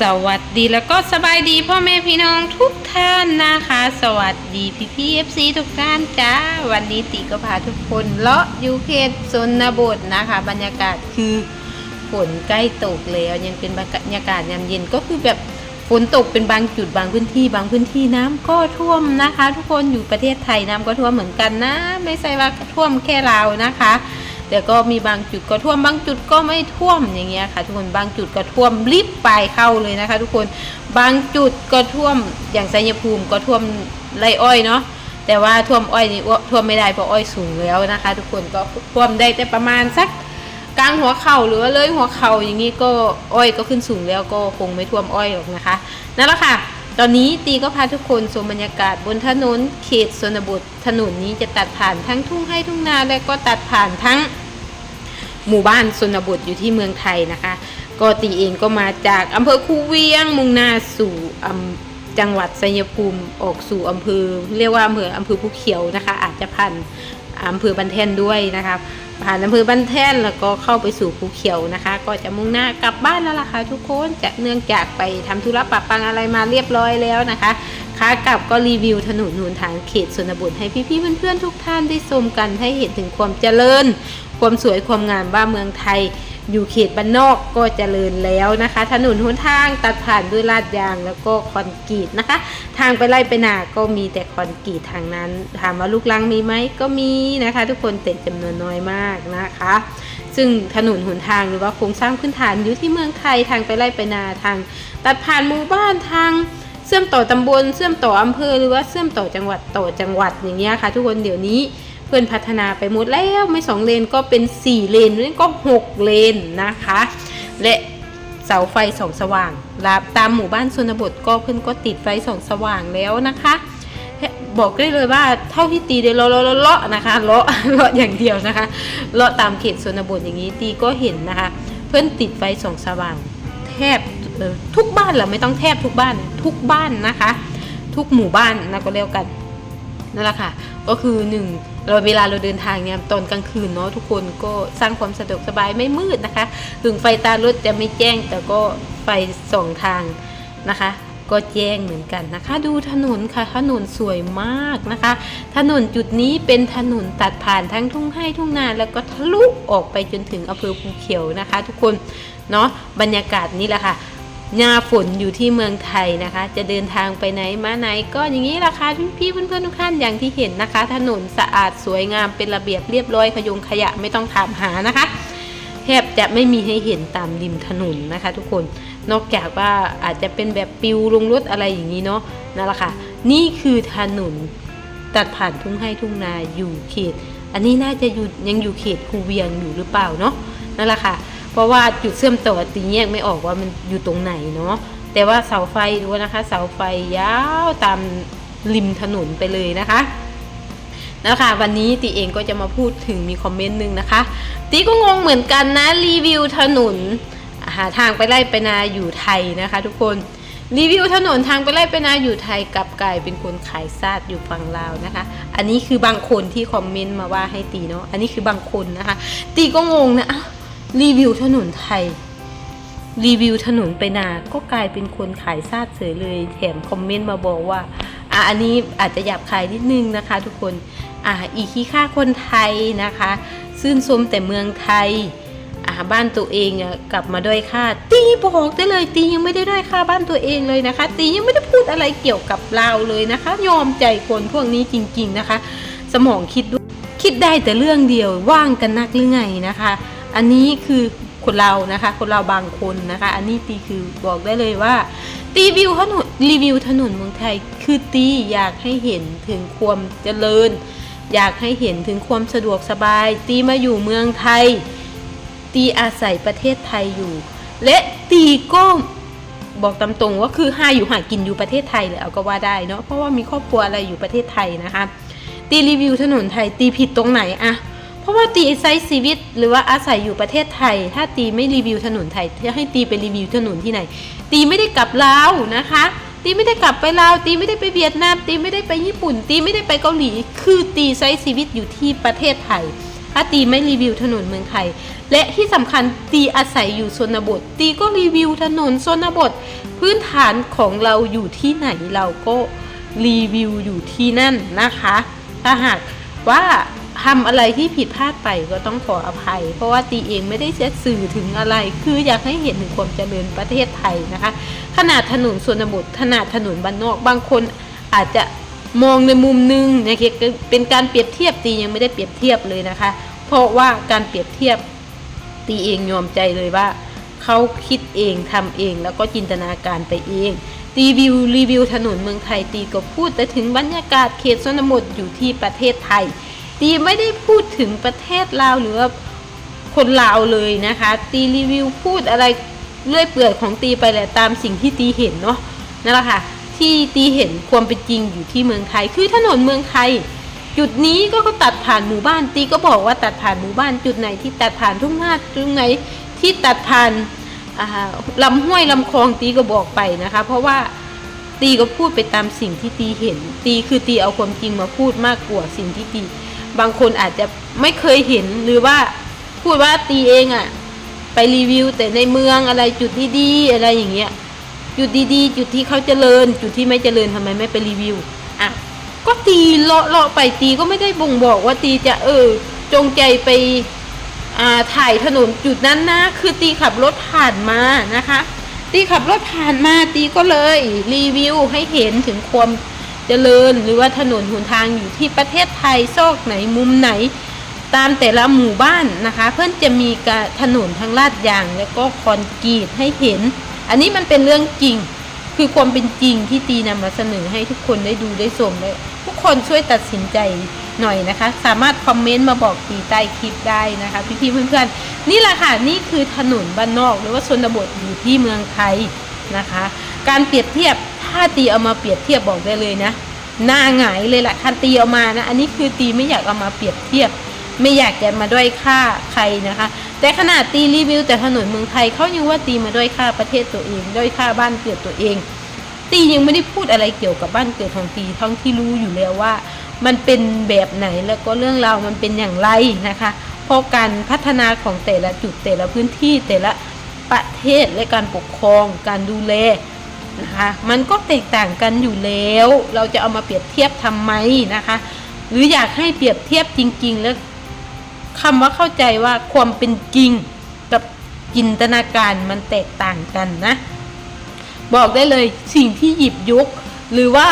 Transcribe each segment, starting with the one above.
สวัสดีแล้วก็สบายดีพ่อแม่พี่น้องทุกท่านนะคะ สวัสดีพี่พี่เอฟซีทุกท่านจ้าวันนี้ติก็พาทุกคนเลาะยูเขตชนบทนะคะ บรรยากาศคือฝนใกล้ตกแล้วยังเป็นบรรยากาศยามเย็นก็คือแบบฝนตกเป็นบางจุดบางพื้นที่ บางพื้นที่น้ำก็ท่วมนะคะ ทุกคนอยู่ประเทศไทยน้ำก็ท่วมเหมือนกันนะ ไม่ใช่ว่าท่วมแค่เรานะคะ แต่ก็มีบางจุดก็ท่วมบางจุดก็ไม่ท่วมอย่างเงี้ยค่ะ ทุกคนบางจุดก็ท่วมรีบไปเข้าเลยนะคะ ทุกคนบางจุดก็ท่วมอย่างไซยภูมิก็ท่วมไรอ้อยเนาะแต่ว่าท่วมอ้อยนี่ท่วมไม่ได้เพราะอ้อยสูงแล้วนะคะ ทุกคนก็ท่วมได้แต่ประมาณสักกลางหัวเข่าหรือว่าเลยหัวเข่าอย่างนี้ก็อ้อยก็ขึ้นสูงแล้วก็คงไม่ท่วมอ้อยหรอกนะคะนั่นแหละค่ะ ตอนนี้ตีก็พาทุกคนชมบรรยากาศบนถนนเขตชนบทถนนนี้จะตัดผ่านทั้งทุ่งให้ทุ่งนาและก็ตัดผ่านทั้ง หมู่บ้านชนบทอยู่ที่เมืองไทยนะคะ ก็ตีเองก็มาจากอำเภอคูเวียงมุ่งหน้าสู่อำจังหวัดชัยภูมิออกสู่อำเภอ เรียกว่าอำเภออำเภอภูเขียวนะคะ อาจจะผ่านอำเภอบันแทนด้วยนะคะผ่านอำเภอบันแทนแล้วก็เข้าไปสู่ภูเขียวนะคะ ก็จะมุ่งหน้ากลับบ้านแล้วล่ะค่ะทุกคนจะเนื่องจากไปทำธุระปะปังอะไรมาเรียบร้อยแล้วนะคะขากลับก็รีวิวถนนหนทางเขตชนบทให้พี่ๆเพื่อนๆทุกท่านได้ชมกันให้เห็นถึงความเจริญ ความสวยความงามบ้านเมืองไทย อยู่เขตบ้านนอกก็เจริญแล้วนะคะ ถนนหนทางตัดผ่านด้วยลาดยางแล้วก็คอนกรีตนะคะ ทางไปไล่ไปนาก็มีแต่คอนกรีตทางนั้น ถามว่าลูกลังมีไหมก็มีนะคะ ทุกคนเต็มจำนวนน้อยมากนะคะ ซึ่งถนนหนทางหรือว่าโครงสร้างพื้นฐานอยู่ที่เมืองไทยทางไปไล่ไปนาทาง ตัดผ่านหมู่บ้านทางเชื่อมต่อตำบลเชื่อมต่ออำเภอหรือว่าเชื่อมต่อจังหวัดต่อจังหวัดอย่างเงี้ยค่ะ ทุกคนเดี๋ยวนี้ เพื่อนพัฒนาไปหมดแล้วไม่สองเลนก็เป็นสี่เลนนี่ก็หกเลนนะคะ และเสาไฟสองสว่างลาตามหมู่บ้านชนบทก็เพื่อนก็ติดไฟสองสว่างแล้วนะคะบอกได้เลยว่าเท่าที่ตีได้เลาะเลาะเลาะนะคะเลาะเลาะอย่างเดียวนะคะเลาะตามเขตชนบทอย่างนี้ตีก็เห็นนะคะ เพื่อนติดไฟสองสว่าง แทบทุกบ้านเหรอไม่ต้องแทบทุกบ้านทุกบ้านนะคะ ทุกหมู่บ้านนะก็เรียกกัน นั่นแหละค่ะ ก็คือหนึ่งเราเวลาเราเดินทางเนี่ยตอนกลางคืนเนาะทุกคนก็สร้างความสะดวกสบายไม่มืดนะคะ ถึงไฟตารถจะไม่แจ้ง แต่ก็ไฟสองทางนะคะ ก็แจ้งเหมือนกันนะคะ ดูถนนค่ะถนนสวยมากนะคะ ถนนจุดนี้เป็นถนนตัดผ่านทั้งทุ่งไร่ทุ่งนาแล้วก็ทะลุออกไปจนถึงอำเภอภูเขียวนะคะ ทุกคนเนาะบรรยากาศนี้แหละค่ะ หน้าฝนอยู่ที่เมืองไทยนะคะ จะเดินทางไปไหนมาไหน ก็อย่างนี้ราคาพี่ๆเพื่อนๆทุกท่านอย่างที่เห็นนะคะ ถนนสะอาดสวยงามเป็นระเบียบเรียบร้อยขยงขยะไม่ต้องถามหานะคะแทบจะไม่มีให้เห็นตามริมถนนนะคะ ทุกคนนอกจากว่าอาจจะเป็นแบบปิวลงรถอะไรอย่างนี้เนาะนั่นแหละค่ะ นี่คือถนนตัดผ่านทุ่งไร่ทุ่งนาอยู่เขต อันนี้น่าจะอยู่ยังอยู่เขตคูเวียงอยู่หรือเปล่าเนาะนั่นแหละค่ะ เพราะว่าจุดเชื่อมต่อตีแยกไม่ออกว่ามันอยู่ตรงไหนเนาะแต่ว่าเสาไฟดูนะคะเสาไฟยาวตามริมถนนไปเลยนะคะนะคะวันนี้ตีเองก็จะมาพูดถึงมีคอมเมนต์หนึ่งนะคะตีก็งงเหมือนกันนะรีวิวถนนหาทางไปไล่ไปนาอยู่ไทยนะคะ ทุกคนรีวิวถนนทางไปไล่ไปนาอยู่ไทยกับกลายเป็นคนขายซาดอยู่ฝั่งลาวนะคะ อันนี้คือบางคนที่คอมเมนต์มาว่าให้ตีเนาะอันนี้คือบางคนนะคะ ตีก็งงนะ รีวิวถนนไทย รีวิวถนนไปนา ก็กลายเป็นคนขายซาดเฉยเลย แถมคอมเมนต์มาบอกว่า อะอันนี้อาจจะหยาบคายนิดนึงนะคะ ทุกคน อะอีขี้ค่าคนไทยนะคะ ซื่นชมแต่เมืองไทย อะบ้านตัวเองอะกลับมาด้อยค่า ตีบอกได้เลย ตียังไม่ได้ด้อยค่าบ้านตัวเองเลยนะคะ ตียังไม่ได้พูดอะไรเกี่ยวกับเราเลยนะคะ ยอมใจคนพวกนี้จริง ๆนะคะ สมองคิดด้วยคิดได้แต่เรื่องเดียวว่างกันนักหรือไงนะคะ อันนี้คือคนเรานะคะ คนเราบางคนนะคะ อันนี้ตีคือบอกได้เลยว่าตีวิวถนนรีวิวถนนเมืองไทย คือตีอยากให้เห็นถึงความเจริญ อยากให้เห็นถึงความสะดวกสบาย ตีมาอยู่เมืองไทย ตีอาศัยประเทศไทยอยู่ และตีก็บอกตามตรงว่าคือหาอยู่หากินอยู่ประเทศไทยเลยเอาก็ว่าได้เนาะเพราะว่ามีครอบครัวอะไรอยู่ประเทศไทยนะคะ ตีรีวิวถนนไทยตีผิดตรงไหนอะ ราะว่าตีใช้ชีวิต หรือว่าอาศัยอยู่ประเทศไทย ถ้าตีไม่รีวิวถนนไทยจะให้ตีไปรีวิวถนนที่ไหน ตีไม่ได้กลับลาวนะคะ ตีไม่ได้กลับไปลาว ตีไม่ได้ไปเวียดนาม ตีไม่ได้ไปญี่ปุ่น ตีไม่ได้ไปเกาหลี คือตีใช้ชีวิตอยู่ที่ประเทศไทย ถ้าตีไม่รีวิวถนนเมืองไทย และที่สำคัญตีอาศัยอยู่ชนบท ตีก็รีวิวถนนชนบท พื้นฐานของเราอยู่ที่ไหนเราก็รีวิวอยู่ที่นั่นนะคะ ถ้าหากว่า ทำอะไรที่ผิดพลาดไปก็ต้องขออภัย เพราะว่าตีเองไม่ได้เช็ดสื่อถึงอะไร คืออยากให้เห็นถึงความเจริญประเทศไทยนะคะ ขนาดถนนส่วนบทขนาดถนนบ้านนอก บางคนอาจจะมองในมุมหนึงนะคะเป็นการเปรียบเทียบตียังไม่ได้เปรียบเทียบเลยนะคะ เพราะว่าการเปรียบเทียบตีเองยอมใจเลยว่าเขาคิดเองทำเองแล้วก็จินตนาการไปเองรีวิวรีวิวถนนเมืองไทยตีก็พูดแต่ถึงบรรยากาศเขตชนบทอยู่ที่ประเทศไทย ตีไม่ได้พูดถึงประเทศลาวหรือว่าคนลาวเลยนะคะ ตีรีวิวพูดอะไรเลื่อยเปื่อยของตีไปแหละตามสิ่งที่ตีเห็นเนาะนั่นแหละค่ะ ที่ตีเห็นความเป็นจริงอยู่ที่เมืองไทย คือถนนเมืองไทย จุดนี้ก็ก็ตัดผ่านหมู่บ้าน ตีก็บอกว่าตัดผ่านหมู่บ้าน จุดไหนที่ตัดผ่านทุ่งนาจุดไหนที่ตัดผ่านอ่าลำห้วยลำคลองตีก็บอกไปนะคะ เพราะว่าตีก็พูดไปตามสิ่งที่ตีเห็น ตีคือตีเอาความจริงมาพูดมากกว่าสิ่งที่ตี บางคนอาจจะไม่เคยเห็นหรือว่าพูดว่าตีเองอะไปรีวิวแต่ในเมืองอะไรจุดดีๆอะไรอย่างเงี้ยจุดดีๆ จุดที่เขาเจริญ จุดที่ไม่เจริญทำไมไม่ไปรีวิวอะก็ตีเลาะเลาะไปตีก็ไม่ได้บ่งบอกว่าตีจะเออ จงใจไปอ่าถ่ายถนนจุดนั้นนะ คือตีขับรถผ่านมานะคะ ตีขับรถผ่านมาตีก็เลยรีวิวให้เห็นถึงความ เจริญ หรือว่าถนนหนทางอยู่ที่ประเทศไทยซอกไหนมุมไหน ตามแต่ละหมู่บ้านนะคะ เพื่อนจะมีกถนนทั้งลาดยาง แล้วก็คอนกรีตให้เห็น อันนี้มันเป็นเรื่องจริงคือความเป็นจริงที่ตีนำมาเสนอให้ทุกคนได้ดูได้ชมได้ทุกคนช่วยตัดสินใจหน่อยนะคะ สามารถคอมเมนต์มาบอกตีใต้คลิปได้นะคะพี่ๆเพื่อนๆนี่แหละค่ะนี่คือถนนบ้านนอก หรือว่าชนบทอยู่ที่เมืองไทยนะคะ การเปรียบเทียบ ถ้าตีเอามาเปรียบเทียบบอกได้เลยนะ หน้าหงายเลยแหละคันตีเอามานะ อันนี้คือตีไม่อยากเอามาเปรียบเทียบ ไม่อยากจะมาด้อยค่าใครนะคะ แต่ขนาดตีรีวิว แต่ถนนเมืองไทยเขายังว่าตีมาด้อยค่าประเทศตัวเองด้อยค่าบ้านเกิดตัวเอง ตียังไม่ได้พูดอะไรเกี่ยวกับบ้านเกิดของตีทั้งที่รู้อยู่แล้วว่า มันเป็นแบบไหนแล้วก็เรื่องราวมันเป็นอย่างไรนะคะเพราะการพัฒนาของแต่ละจุดแต่ละพื้นที่แต่ละประเทศและการปกครอง การดูแล นะคะ มันก็แตกต่างกันอยู่แล้ว เราจะเอามาเปรียบเทียบทำไมนะคะ หรืออยากให้เปรียบเทียบจริง ๆ แล้วคำว่าเข้าใจว่าความเป็นจริงกับจินตนาการมันแตกต่างกันนะ บอกได้เลยสิ่งที่หยิบยก หรือว่า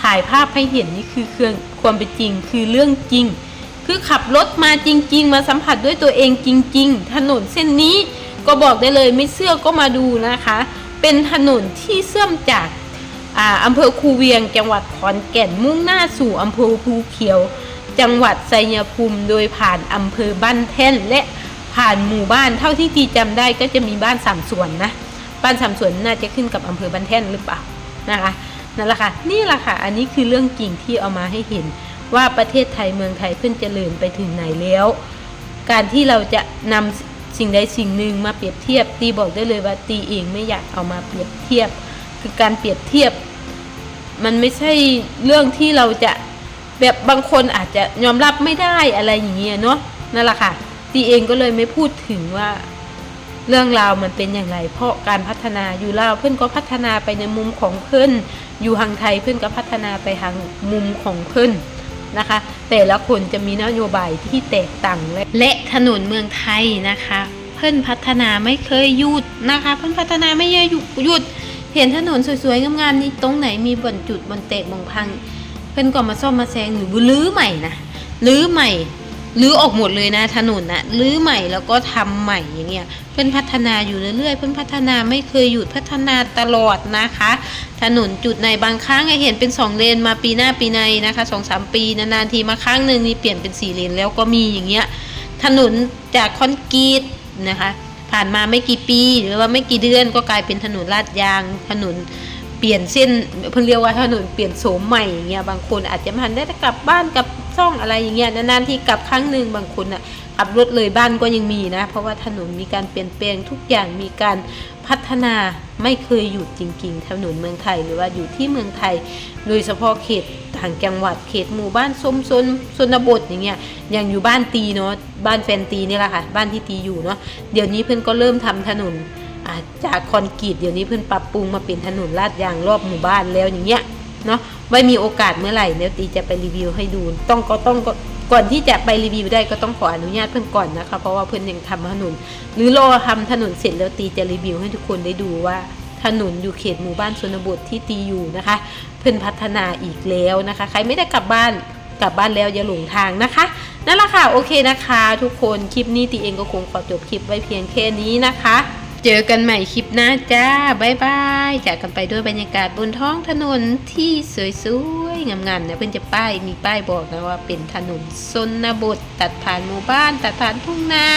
ถ่ายภาพให้เห็นนี่คือเครื่องความเป็นจริงคือเรื่องจริง คือขับรถมาจริง ๆ มาสัมผัสด้วยตัวเองจริง ๆ ถนนเส้นนี้ก็บอกได้เลยไม่เชื่อก็มาดูนะคะ เป็นถนนที่เชื่อมจากอำเภอคูเวียง จังหวัดขอนแก่นมุ่งหน้าสู่อำเภอภูเขียว จังหวัดไซยภูมิ โดยผ่านอำเภอบ้านแท่นและผ่านหมู่บ้านเท่าที่ตีจำได้ก็จะมีบ้านสามส่วนนะบ้านสามส่วนน่าจะขึ้นกับอำเภอบ้านแท่นหรือเปล่านะคะนั่นแหละค่ะนี่แหละค่ะอันนี้คือเรื่องจริงที่เอามาให้เห็นว่าประเทศไทยเมืองไทยเพิ่งเจริญไปถึงไหนแล้ว การที่เราจะนำ สิ่งใดสิ่งหนึ่งมาเปรียบเทียบ ตีบอกได้เลยว่าตีเองไม่อยากเอามาเปรียบเทียบ คือการเปรียบเทียบ มันไม่ใช่เรื่องที่เราจะแบบบางคนอาจจะยอมรับไม่ได้อะไรอย่างเงี้ยเนาะนั่นแหละค่ะ ตีเองก็เลยไม่พูดถึงว่าเรื่องราวมันเป็นอย่างไร เพราะการพัฒนาอยู่ลาวเพื่อนก็พัฒนาไปในมุมของเพื่อนอยู่ทางไทยเพื่อนก็พัฒนาไปทางมุมของเพื่อน นะคะ แต่ละคนจะมีนโยบายที่แตกต่างและและถนนเมืองไทยนะคะ เพื่อนพัฒนาไม่เคยหยุดนะคะ เพื่อนพัฒนาไม่เคยหยุดเห็นถนนสวยๆงามๆนี่ตรงไหนมีบ่อนจุดบ่อนเตะบ่อนพัง เพื่อนก็มาซ่อมมาแซงหรือลื้อใหม่นะลื้อใหม่ ลื้อออกหมดเลยนะถนนนะลื้อใหม่แล้วก็ทำใหม่อย่างเงี้ยเพื่อนพัฒนาอยู่เรื่อยๆเพื่อนพัฒนาไม่เคยหยุดพัฒนาตลอดนะคะ ถนนจุดไหนบางครั้งเห็นเป็นสองเลนมาปีหน้าปีในนะคะสองสามปีนานๆทีมาครั้งหนึ่งนี่เปลี่ยนเป็นสี่เลนแล้วก็มีอย่างเงี้ยถนนจากคอนกรีตนะคะ ผ่านมาไม่กี่ปี หรือว่าไม่กี่เดือนก็กลายเป็นถนนลาดยาง ถนนเปลี่ยนเส้นเพิ่งเรียกว่าถนนเปลี่ยนโฉมใหม่อย่างเงี้ยบางคนอาจจะมันได้กลับบ้านกลับ ช่องอะไรอย่างเงี้ยนานๆที่กลับครั้งหนึ่งบางคนอะขับรถเลยบ้านก็ยังมีนะ เพราะว่าถนนมีการเปลี่ยนแปลงทุกอย่างมีการพัฒนาไม่เคยหยุดจริง ๆ ถนนเมืองไทยหรือว่าอยู่ที่เมืองไทย โดยเฉพาะเขตต่างจังหวัดเขตหมู่บ้านซมซนชนบทอย่างเงี้ยอย่างอยู่บ้านตีเนาะบ้านแฟนตีนี่แหละค่ะบ้านที่ตีอยู่เนาะเดี๋ยวนี้เพื่อนก็เริ่มทำถนนจากคอนกรีตเดี๋ยวนี้เพื่อนปรับปรุงมาเป็นถนนลาดยางรอบหมู่บ้านแล้วอย่างเงี้ย เนาะไว้มีโอกาสเมื่อไหร่เดี๋ยตีจะไปรีวิวให้ดูต้องก็ต้องก็ก่อนที่จะไปรีวิวได้ก็ต้องขออนุญาตเพื่อนก่อนนะคะ เพราะว่าเพื่อนยังทำถนน หรือรอทำถนนเสร็จแล้วตีจะรีวิวให้ทุกคนได้ดูว่าถนนอยู่เขตหมู่บ้านชนบทที่ตีอยู่นะคะ เพิ่นพัฒนาอีกแล้วนะคะ ใครไม่ได้กลับบ้านกลับบ้านแล้วอย่าหลงทางนะคะนั่นแหละค่ะโอเคนะคะ ทุกคนคลิปนี้ตีเองก็คงขอจบคลิปไว้เพียงแค่นี้นะคะ เจอกันใหม่คลิปหน้าจ้าบายบายจากกันไปด้วยบรรยากาศบนท้องถนนที่สวยๆงามๆนะเพื่อนจะป้ายมีป้ายบอกนะว่าเป็นถนนชนบท ตัดผ่านหมู่บ้าน ตัดผ่านทุ่งนา